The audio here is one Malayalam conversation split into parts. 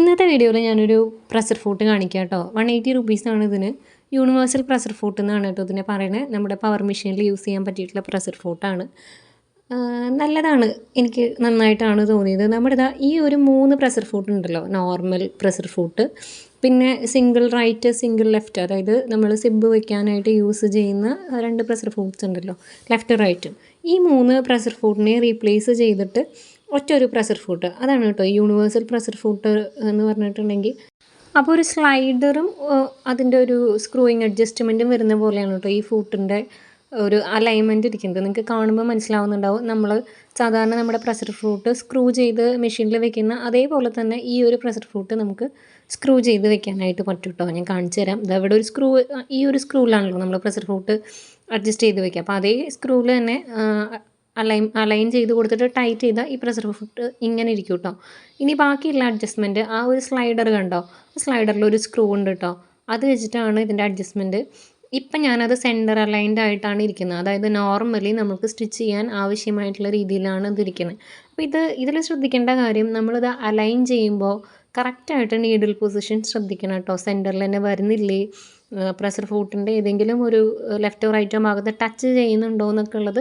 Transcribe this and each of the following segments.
ഇന്നത്തെ വീഡിയോയിൽ ഞാനൊരു പ്രഷർ ഫൂട്ട് കാണിക്കാം കേട്ടോ. വൺ എയ്റ്റി റുപ്പീസാണ് ഇതിന്. യൂണിവേഴ്സൽ പ്രഷർ ഫൂട്ട് എന്നാണ് കേട്ടോ ഇതിനെ പറയുന്നത് നമ്മുടെ പവർ മെഷീനിൽ യൂസ് ചെയ്യാൻ പറ്റിയിട്ടുള്ള പ്രഷർ ഫോട്ടാണ് നല്ലതാണ്. എനിക്ക് നന്നായിട്ടാണ് തോന്നിയത്. നമ്മുടെ ഇതാ ഈ ഒരു മൂന്ന് പ്രഷർ ഫൂട്ട് ഉണ്ടല്ലോ. നോർമൽ പ്രഷർ ഫൂട്ട് പിന്നെ സിംഗിൾ റൈറ്റ് സിംഗിൾ ലെഫ്റ്റ് അതായത് നമ്മൾ സിബ് വെക്കാനായിട്ട് യൂസ് ചെയ്യുന്ന രണ്ട് പ്രഷർ ഫൂട്ട്സ് ഉണ്ടല്ലോ. ലെഫ്റ്റ് റൈറ്റും ഈ മൂന്ന് പ്രഷർ ഫോട്ടിനെ റീപ്ലേസ് ചെയ്തിട്ട് ഒറ്റ ഒരു പ്രഷർ ഫുട്ട് അതാണ് കേട്ടോ യൂണിവേഴ്സൽ പ്രഷർ ഫുട്ട് എന്ന് പറഞ്ഞിട്ടുണ്ടെങ്കിൽ. അപ്പോൾ ഒരു സ്ലൈഡറും അതിന്റെ ഒരു സ്ക്രൂയിങ് അഡ്ജസ്റ്റ്മെന്റും വരുന്ന പോലെയാണ് കേട്ടോ ഈ ഫൂട്ടിന്റെ ഒരു അലൈൻമെന്റ് ഇരിക്കുന്നത്. നിങ്ങൾക്ക് കാണുമ്പോൾ മനസ്സിലാവുന്നുണ്ടാവും. നമ്മൾ സാധാരണ നമ്മുടെ പ്രഷർ ഫ്രൂട്ട് സ്ക്രൂ ചെയ്ത് മെഷീനിൽ വെക്കുന്ന അതേപോലെ തന്നെ ഈ ഒരു പ്രഷർ ഫ്രൂട്ട് നമുക്ക് സ്ക്രൂ ചെയ്ത് വെക്കാനായിട്ട് പറ്റും കേട്ടോ. ഞാൻ കാണിച്ചു തരാം. ഇതവിടെ ഒരു സ്ക്രൂ ഈ ഒരു സ്ക്രൂവിലാണല്ലോ നമ്മൾ പ്രഷർ ഫ്രൂട്ട് അഡ്ജസ്റ്റ് ചെയ്ത് വെക്കുക. അപ്പോൾ അതേ സ്ക്രൂവിൽ തന്നെ അലൈൻ അലൈൻ ചെയ്ത് കൊടുത്തിട്ട് ടൈറ്റ് ചെയ്താൽ ഈ പ്രഷർ ഫുട്ട് ഇങ്ങനെ ഇരിക്കും കേട്ടോ. ഇനി ബാക്കിയുള്ള അഡ്ജസ്റ്റ്മെന്റ് ആ ഒരു സ്ലൈഡർ കണ്ടോ? സ്ലൈഡറിൽ ഒരു സ്ക്രൂ ഉണ്ട് കേട്ടോ. അത് വെച്ചിട്ടാണ് ഇതിന്റെ അഡ്ജസ്റ്റ്മെന്റ് ഇപ്പം ഞാനത് സെന്റർ അലൈൻഡ് ആയിട്ടാണ് ഇരിക്കുന്നത്. അതായത് നോർമലി നമുക്ക് സ്റ്റിച്ച് ചെയ്യാൻ ആവശ്യമായിട്ടുള്ള രീതിയിലാണ് ഇതിരിക്കുന്നത് അപ്പോൾ ഇത് ഇതിൽ ശ്രദ്ധിക്കേണ്ട കാര്യം നമ്മളിത് അലൈൻ ചെയ്യുമ്പോൾ കറക്റ്റായിട്ട് നീഡിൽ പൊസിഷൻ ശ്രദ്ധിക്കണം കേട്ടോ. സെന്ററിൽ തന്നെ വരുന്നില്ലേ? പ്രഷർ ഫൂട്ടിന്റെ ഏതെങ്കിലും ഒരു ലെഫ്റ്റോ റൈറ്റോ ഭാഗത്ത് ടച്ച് ചെയ്യുന്നുണ്ടോ എന്നൊക്കെ ഉള്ളത്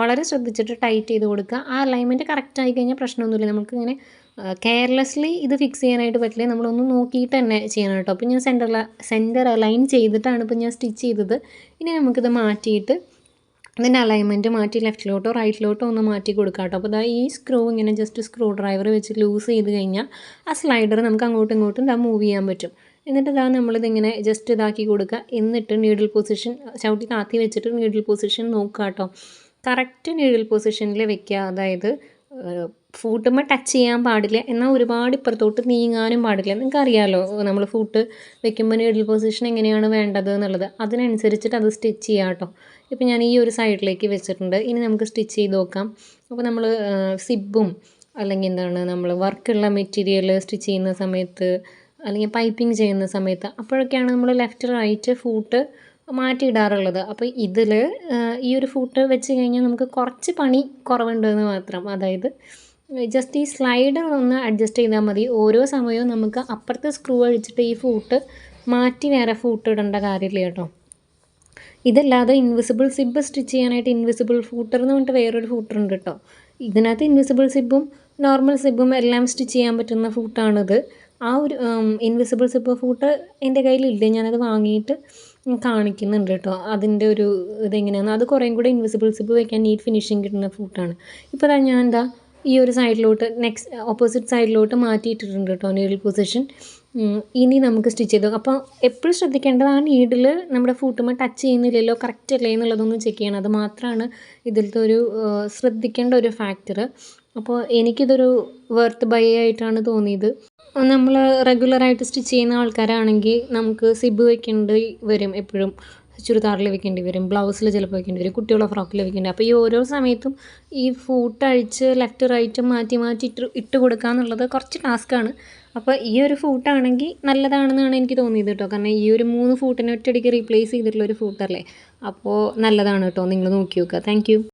വളരെ ശ്രദ്ധിച്ചിട്ട് ടൈറ്റ് ചെയ്ത് കൊടുക്കുക. ആ അലൈൻമെന്റ് കറക്റ്റ് ആയി കഴിഞ്ഞാൽ പ്രശ്നമൊന്നുമില്ല. നമുക്ക് ഇങ്ങനെ കെയർലെസ്ലി ഇത് ഫിക്സ് ചെയ്യാനായിട്ട് പറ്റില്ല. നമ്മളൊന്ന് നോക്കിയിട്ട് തന്നെ ചെയ്യണം കേട്ടോ. അപ്പോൾ ഞാൻ സെന്റർ സെന്റർ അലൈൻ ചെയ്തിട്ടാണ് ഇപ്പോൾ ഞാൻ സ്റ്റിച്ച് ചെയ്തത്. ഇനി നമുക്കിത് മാറ്റിയിട്ട് ഇതിന്റെ അലൈൻമെന്റ് മാറ്റി ലെഫ്റ്റിലോട്ടോ റൈറ്റിലോട്ടോ ഒന്ന് മാറ്റി കൊടുക്കാം കേട്ടോ. അപ്പോൾ ഈ സ്ക്രൂ ഇങ്ങനെ ജസ്റ്റ് സ്ക്രൂ ഡ്രൈവർ വെച്ച് ലൂസ് ചെയ്ത് കഴിഞ്ഞാൽ ആ സ്ലൈഡർ നമുക്ക് അങ്ങോട്ടും ഇങ്ങോട്ടും ഇതാ മൂവ് ചെയ്യാൻ പറ്റും. എന്നിട്ട് ഇതാ നമ്മളിതിങ്ങനെ ജസ്റ്റ് ഇതാക്കി കൊടുക്കുക. എന്നിട്ട് നീഡിൽ പൊസിഷൻ ചവിട്ടി താത്തി വെച്ചിട്ട് നീഡിൽ പൊസിഷൻ നോക്കുക കേട്ടോ കറക്റ്റ് നീഡിൽ പൊസിഷനിൽ വെക്കുക. അതായത് ഫൂട്ടുമ്പോൾ ടച്ച് ചെയ്യാൻ പാടില്ല. എന്നാൽ ഒരുപാട് ഇപ്പുറത്തോട്ട് നീങ്ങാനും പാടില്ല. നിങ്ങൾക്ക് അറിയാമല്ലോ നമ്മൾ ഫൂട്ട് വെക്കുമ്പോൾ നീഡിൽ പൊസിഷൻ എങ്ങനെയാണ് വേണ്ടത് എന്നുള്ളത്. അതിനനുസരിച്ചിട്ട് അത് സ്റ്റിച്ച് ചെയ്യാം കേട്ടോ. ഇപ്പം ഞാൻ ഈ ഒരു സൈഡിലേക്ക് വെച്ചിട്ടുണ്ട്. ഇനി നമുക്ക് സ്റ്റിച്ച് ചെയ്ത് നോക്കാം. അപ്പോൾ നമ്മൾ സിബും അല്ലെങ്കിൽ എന്താണ് നമ്മൾ വർക്കുള്ള മെറ്റീരിയൽ സ്റ്റിച്ച് ചെയ്യുന്ന സമയത്ത് അല്ലെങ്കിൽ പൈപ്പിംഗ് ചെയ്യുന്ന സമയത്ത്. അപ്പോഴൊക്കെയാണ് നമ്മൾ ലെഫ്റ്റ് റൈറ്റ് ഫൂട്ട് മാറ്റിയിടാറുള്ളത്. അപ്പോൾ ഇതിൽ ഈ ഒരു ഫൂട്ട് വെച്ച് കഴിഞ്ഞാൽ നമുക്ക് കുറച്ച് പണി കുറവുണ്ടെന്ന് മാത്രം. അതായത് ജസ്റ്റ് ഈ സ്ലൈഡർ ഒന്ന് അഡ്ജസ്റ്റ് ചെയ്താൽ മതി. ഓരോ സമയവും നമുക്ക് അപ്പുറത്തെ സ്ക്രൂ അഴിച്ചിട്ട് ഈ ഫൂട്ട് മാറ്റി വേറെ ഫൂട്ട് ഇടേണ്ട കാര്യമില്ല കേട്ടോ. ഇതല്ലാതെ ഇൻവിസിബിൾ സിബ് സ്റ്റിച്ച് ചെയ്യാനായിട്ട് ഇൻവിസിബിൾ ഫൂട്ടർ എന്ന് പറഞ്ഞിട്ട് വേറൊരു ഫൂട്ടർ ഉണ്ട് കേട്ടോ. ഇതിനകത്ത് ഇൻവിസിബിൾ സിബും നോർമൽ സിബും എല്ലാം സ്റ്റിച്ച് ചെയ്യാൻ പറ്റുന്ന ഫൂട്ടാണിത് ആ ഒരു ഇൻവിസിബിൾ സിബ് ഫൂട്ട് എന്റെ കയ്യിലില്ല ഞാനത് വാങ്ങിയിട്ട് കാണിക്കുന്നുണ്ട് കേട്ടോ. അതിന്റെ ഒരു ഇതെങ്ങനെയാണ് അത് കുറേയും കൂടെ ഇൻവിസിബിൾ സിപ്പ് വയ്ക്കാൻ നീറ്റ് ഫിനിഷിങ് കിട്ടുന്ന ഫൂട്ടാണ് ഇപ്പോൾ ഞാൻ എന്താ ഈ ഒരു സൈഡിലോട്ട് നെക്സ്റ്റ് ഓപ്പോസിറ്റ് സൈഡിലോട്ട് മാറ്റിയിട്ടിട്ടുണ്ട് കേട്ടോ നീഡിൽ പൊസിഷൻ ഇനി നമുക്ക് സ്റ്റിച്ച് ചെയ്തു അപ്പോൾ എപ്പോഴും ശ്രദ്ധിക്കേണ്ടത് ആ നീഡിൽ നമ്മുടെ ഫൂട്ടുമ്പോൾ ടച്ച് ചെയ്യുന്നില്ലല്ലോ കറക്റ്റ് അല്ലേ എന്നുള്ളതൊന്നും ചെക്ക് ചെയ്യണം. അത് മാത്രമാണ് ഇതിലത്തെ ഒരു ശ്രദ്ധിക്കേണ്ട ഒരു ഫാക്ടർ അപ്പോൾ എനിക്കിതൊരു വർത്ത് ബൈ ആയിട്ടാണ് തോന്നിയത്. നമ്മൾ റെഗുലറായിട്ട് സ്റ്റിച്ച് ചെയ്യുന്ന ആൾക്കാരാണെങ്കിൽ നമുക്ക് സിബ് വെക്കേണ്ടി വരും എപ്പോഴും. ചുരിദാറിൽ വെക്കേണ്ടി വരും ബ്ലൗസിൽ ചിലപ്പോൾ വെക്കേണ്ടി വരും കുട്ടികളുടെ ഫ്രോക്കിൽ വെക്കേണ്ടി അപ്പോൾ ഈ ഓരോ സമയത്തും ഈ ഫൂട്ട് അഴിച്ച് ലെഫ്റ്റ് റൈറ്റ് മാറ്റി മാറ്റി ഇട്ട് ഇട്ട് കൊടുക്കുക എന്നുള്ളത് കുറച്ച് ടാസ്ക്കാണ് അപ്പോൾ ഈ ഒരു ഫൂട്ടാണെങ്കിൽ നല്ലതാണെന്നാണ് എനിക്ക് തോന്നിയത് കേട്ടോ. കാരണം ഈ ഒരു മൂന്ന് ഫൂട്ടിനെ ഒറ്റയടിക്ക് റീപ്ലേസ് ചെയ്തിട്ടുള്ള ഒരു ഫൂട്ടല്ലേ അപ്പോൾ നല്ലതാണ് കേട്ടോ. നിങ്ങൾ നോക്കി നോക്കുക. താങ്ക്